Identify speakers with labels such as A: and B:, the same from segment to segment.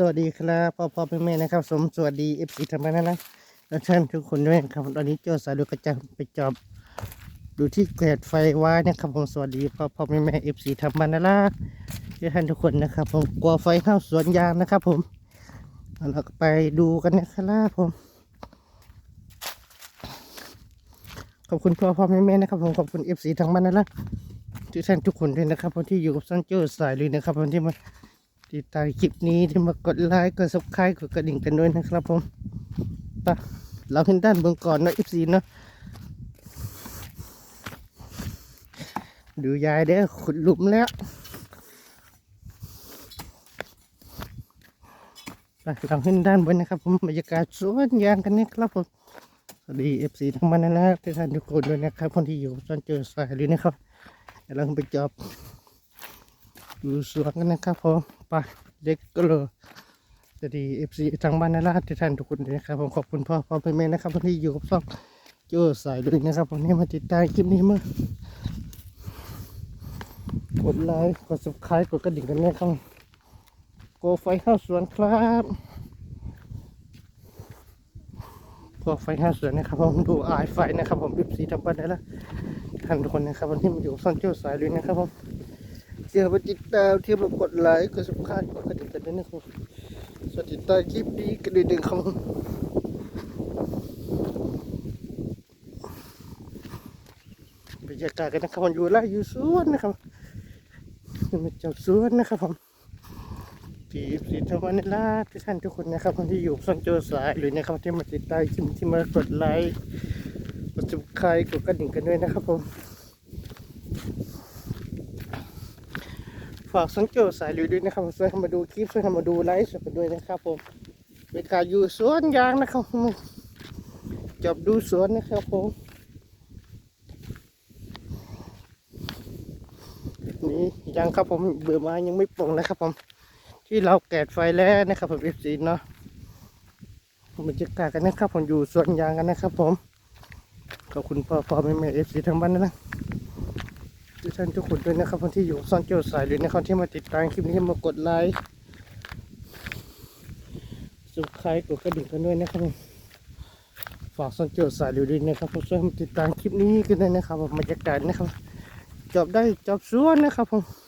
A: สวัสดีครับพ่อพ่อแม่แม่นะครับ สมสวัสดีเอฟซีทำบ้านนะและท่านทุกคนด้วยครับตอนนี้เจ้าสายดูกระจายไปจอบ ดูที่เกิดไฟไว้นะครับผมสวัสดีพ่อพ่อแม่แม่เอฟซีทำบ้านนะล่ะและท่านทุกคนนะครับผมกลัวไฟเข้าสวนยางนะครับ ผมเราไปดูกันนะครับผมขอบคุณพ่อพ่อแม่แม่นะครับผมขอบคุณเอฟซีทางบ้านนะล่ะทุกท่านทุกคนด้วยนะครับผมที่อยู่กับซันเจ้าสายเลยนะครับผมที่มา ติดตามคลิปนี้ที่มากดไลค์กดซับสไครต์กดกระดิ่งกันด้วยนะครับผมไปะเราขึ้นด้านบนก่อนเนาะ FC เนาะดูยายเด้อขุดหลุมแล้วไปเราขึ้นด้านบนนะครับผมบรรยากาศสวนยางกันนะครับผมสวัสดี FC ทั้งบ้านนั่นแหละทุกท่านทุกคนด้วยนะครับคนที่อยู่จนเจอสายเลยนะครับเราไปจอบ ดูสวนกันนะครับผมไปเด็กก็เลยจะดีเอฟซีทางบ้านนาราทุกท่านทุกคนนะครับผมขอบคุณพ่อพ่อแม่นะครับที่อยู่กับช่องโจ้สายลุยนะครับผมนี่มาติดตามคลิปนี้มากดไลค์กด subscribe กดกระดิ่งกันนะครับโกไฟเข้าสวนครับโกไฟเข้าสวนนะครับผมดูอายไฟนะครับผมเอฟซีทางบ้านนาราท่านทุกคนนะครับวันที่มาอยู่กับช่องโจ้สายลุยนะครับผม ที่ยวไปติดตามเที่ยวมากดไลค์กดสำคัญกดกระดิ่งกันด้วยนะครับสวัสดีตามคลิปนี้กันเลยหนึ่งคำบบรรยากาศกันนะครับผมอยู่ไร่อยู่สวนนะครับมาจับสวนนะครับผมทีสีธรรมนลาทุกท่านทุกคนนะครับคนที่อยู่ซ่อนโจสายหรือนะครับที่มาติดตามที่มากดไลค์กดสมัครกดกระดิ่งกันด้วยนะครับผม ฝากสังเกตสายลุยด้วยนะครับช่วยมาดูคลิปช่วยมาดูไลฟ์สดด้วยนะครับผมเป็นการอยู่สวนยางนะครับผมจบดูสวนนะครับผมนี่ยังครับผมเบื่อมายังไม่ปลงนะครับผม ที่เราแกดไฟแล้วนะครับผมเอฟซีเนาะบรรยากาศกันนะครับผมอยู่สวนยางกันนะครับผมขอบคุณพ่อพ่อแม่แม่เอฟซีทั้งบ้านนะ ทุกท่านทุกคนด้วยนะครับคนที่อยู่ซ่อนเกี่ยวสายหรือนะครับที่มาติดตามคลิปนี้มากดไลค์สุดท้ายกดกระดิ่งกันด้วยนะครับผมฝากซ่อนเกี่ยวสายหรือด้วยนะครับผมช่วยมาติดตามคลิปนี้กันด้วยนะครับบรรยากาศนะครับจบได้จบสวนนะครับผม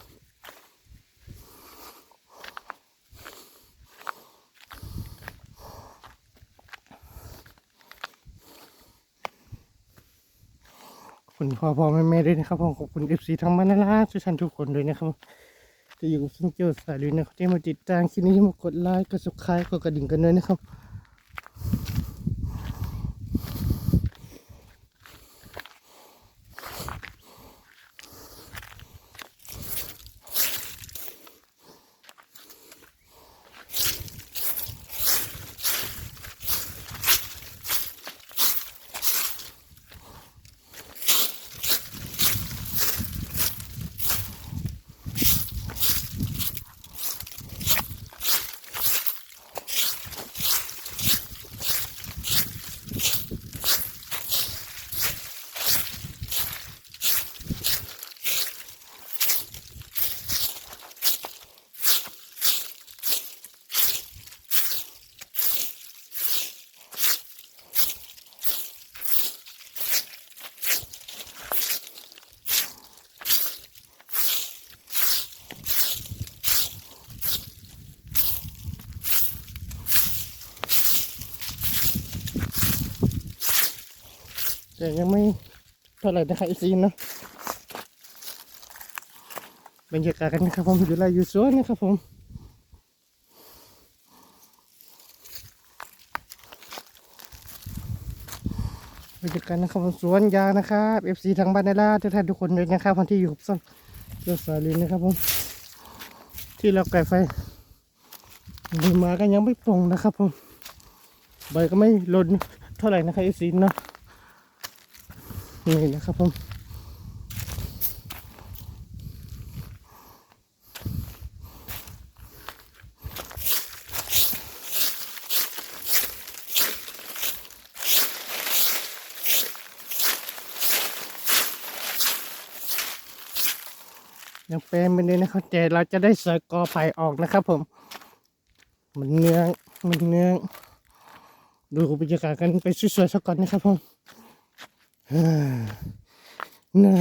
A: คุณพ่อพ่อแม่แม่ด้วยนะครับผมขอบคุณเอฟซีทั้งบ้านนะล่ะทุกท่านทุกคนด้วยนะครับจะอยู่กับซ่อนเกี่ยวสายลุยนะครับที่มาติดตามคลิปนี้มากดไลค์กดซับสไครต์กดกระดิ่งกันด้วยนะครับ แต่ยังไม่เท่าไหร่นะครับไอซีนเนาะบรรยากาศกันนะครับผมอยู่ไรอยู่สวนนะครับผมบรรยากาศนะครับผมสวนยางนะครับเอฟซีทางบ้านนาราทุกท่านทุกคนเลยนะครับคนที่อยู่กับซ่อนเจ้าสาลินนะครับผมที่เราไก่ไฟดูมาก็ยังไม่ปรงนะครับผมใบก็ไม่หล่นเท่าไหร่นะครับเอฟซีเนาะ นี่นะครับผมยังเป็นไปเลยนะครับแต่เราจะได้ใส่กอไผ่ออกนะครับ ผม มันเนื้อมันเนื้อดูบรรยากาศกันไปสวยๆสักก่อนนะครับผม ฮ่าเหนื่อ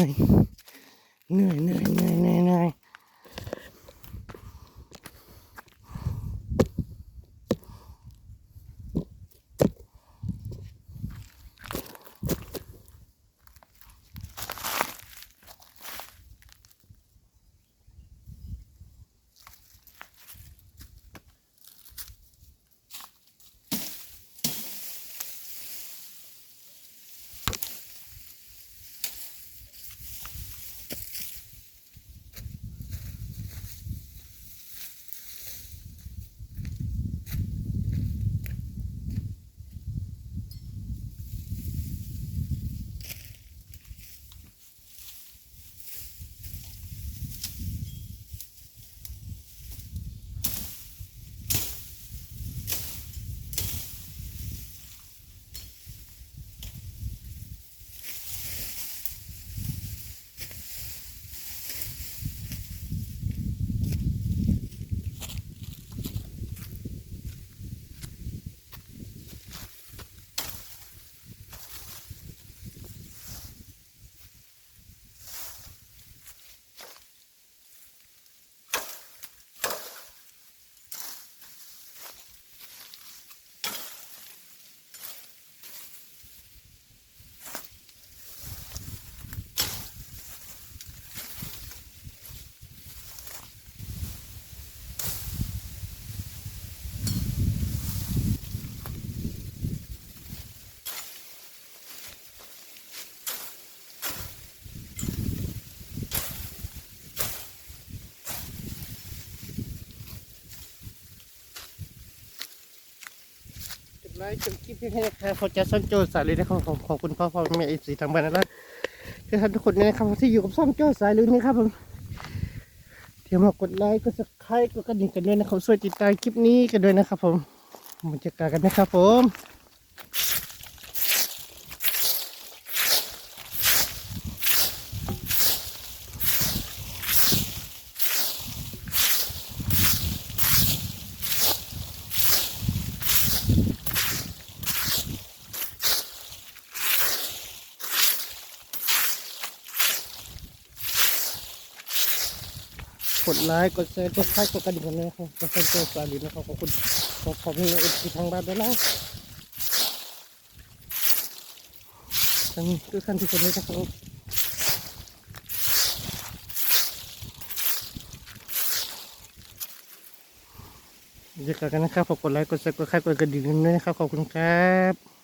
A: ยเหนื่อยเหนื่อยเหนื่อยเหนื่อยเหนื่อยจบไลฟ์จบคลิปนี้นะครับขอจะซ่อนโจสายเลยนะครับผมขอบคุณพ่อพ่อแม่เอซีทางบ้านนะทุกท่านทุกคนนะครับที่อยู่กับซ่องโจสายเลยนะครับผมเดี๋ยวมากดไลค์กดซับสไครต์กดกระดิ่งกันด้วยนะครับช่วยติดตามคลิปนี้กันด้วยนะครับผมบรรยากาศกันนะครับผม กดไลค์กดแชร์กดไลค์กดกระดิ่งกันเลยนะครับกดซับสไครต์สายเลยนะครับขอบคุณขอบคุณเอซีทางบ้านด้วยนะทั้งทุกท่านทุกคนเลยนะครับผมบรรยากาศกันนะครับขอบกดไลค์กดแชร์กดไลค์กดกระดิ่งกันด้วยนะครับขอบคุณครับ